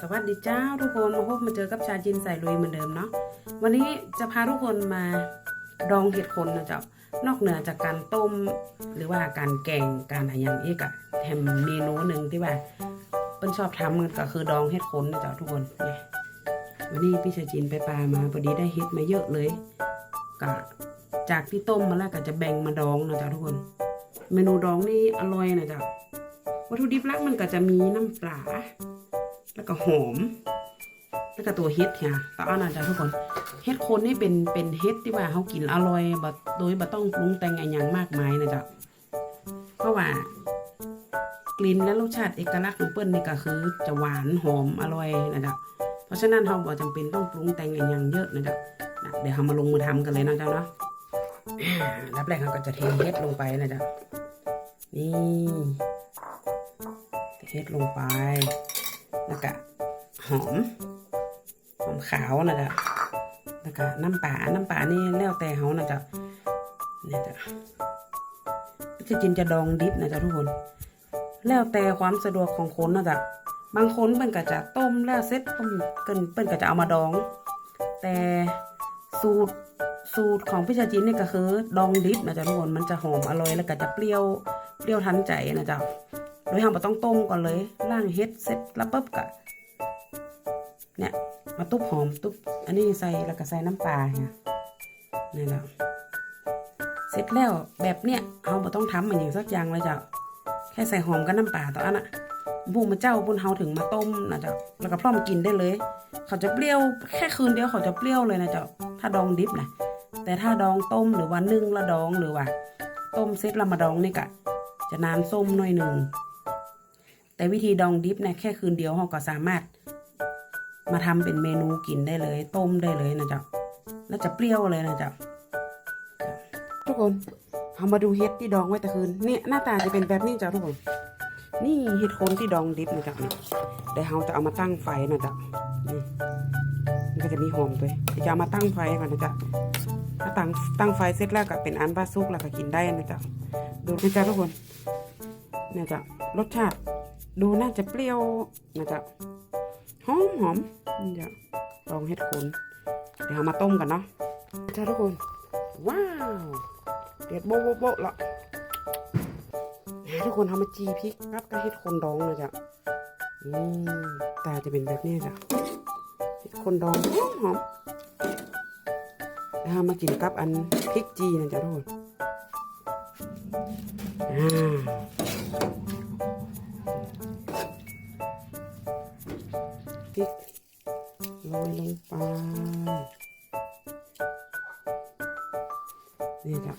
สวัสดีเจ้าทุกคนมาพบมาเจอกับชาจินใส่ลุยเหมือนเดิมเนาะวันนี้จะพาทุกคนมาดองเห็ดคนนะเจ้านอกเหนือจากการต้ม หรือว่าการแกงการอะไรอย่างอีกอะแถมเมนูหนึ่งที่ว่าเปิ้นชอบทำก็คือดองเห็ดคนนะเจ้าทุกคนเนี่ยวันนี้พี่ชาจินไปปลามาพอดีได้เห็ดมาเยอะเลยกะจากที่ต้มมาแล้วก็จะแบ่งมาดองนะเจ้าทุกคน เมนูดองนี่อร่อยนะเจ้าวัตถุดิบหลักมันก็จะมีน้ำปลา แล้วก็หอม แล้วก็ตัวเฮ็ดค่ะต่อเอานะจ๊ะทุกคน เฮ็ดโคนนี่เป็นเป็นเฮ็ดที่ว่าเขากินอร่อยบโดยบ่ต้องปรุงแต่งอะไรอย่างมากมายนะจ๊ะ เพราะว่ากลิ่นและรสชาติเอกลักษณ์ของเปิ้ลนี่ก็คือจะหวานหอมอร่อยนะจ๊ะ เพราะฉะนั้นเราบ่จำเป็นต้องปรุงแต่งอะไรอย่างเยอะนะจ๊ะเดี๋ยวเรามาลงมือทำกันเลยนะจ๊ะเนาะรับแรกเราก็จะเทเฮ็ดลงไปนะจ๊ะ นี่เทเฮ็ดลงไป แล้วก็หอมหอมขาวนะจ๊ะแล้วก็น้ำปลาน้ำปลานี่แล้วแต่เขานะจ๊ะเนี่ยจ้ะที่จริงจะดองดิบนะจ๊ะทุกคน แล้วแต่ความสะดวกของคนนะจ๊ะบางคนเปิ้นก็จะต้มแล้วเสร็จเปิ้นเปิ้นเปิ้นก็จะเอามาดอง แต่สูตรสูตรของพี่ชาจินนี่ก็คือดองดิบนะจ๊ะทุกคนมันจะหอมอร่อยแล้วก็จะเปรี้ยวเปรี้ยวทันใจนะจ๊ะ โดยเราต้องต้มก่อนเลยล่างเฮ็ดเสร็จแล้วปุ๊บก็เนี่ยมาตุ๊บหอมตุ๊บอันนี้ใส่แล้วก็ใส่น้ำปลาเนี่ยนี่แหละเสร็จแล้วแบบเนี้ยเราไม่ต้องทำมันอย่างสักอย่างเลยจ้ะแค่ใส่หอมกับน้ำปลาต่ออันน่ะบุ้มาเจ้าบุญเฮาถึงมาต้มนะจ๊ะแล้วก็พร้อมกินได้เลย เขาจะเปรี้ยวแค่คืนเดียวเขาจะเปรี้ยวเลยนะจ๊ะถ้าดองดิบนะแต่ถ้าดองต้มหรือว่านึ่งแล้วดองหรือว่า ต้มเสร็จแล้วมาดองนี่กะ จะน้ำส้มหน่อยหนึ่ง แต่วิธีดองดิฟเนี่ยแค่คืนเดียวเราก็สามารถ มาทำเป็นเมนูกินได้เลย ต้มได้เลยนะจ๊ะแล้วจะเปรี้ยวเลยนะจ๊ะทุกคนเอามาดูเห็ดที่ดองไว้แต่คืนเนี่ยหน้าตาจะเป็นแบบนี้จ้ะทุกคนนี่เห็ดโคนที่ดองดิฟนะจ๊ะนี่เดี๋ยวเราจะเอามาตั้งไฟนะจ๊ะนี่มันก็จะมีหอมด้วยเดี๋ยวจะเอามาตั้งไฟก่อนนะจ๊ะถ้าตั้งตั้งไฟเสร็จแล้วก็เป็นอันบาซุกแล้วก็กินได้นะจ๊ะดูนะจ๊ะทุกคนเนี่ยจะรสชาติ ดูน่าจะเปรี้ยวนะจ๊ะหอมหอมนี่จะลองเห็ดโคนเดี๋ยวเอามาต้มกันเนาะจ้าทุกคน ว้าวเดือดโบ๊ะโบ๊ะโบ๊ะละทุกคนทำมาจีพริกรับกับเห็ดโคนดองเลยจ้ะอืมตาจะเป็นแบบนี้จ้ะเห็ดโคนดองหอมหอมแล้วเอามากินกับอันพริกจีนะจ๊ะทุกคนอ่า พริกโรยลงไปนี่จ้ะ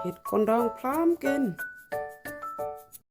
เห็ดคนดองพร้อมกิน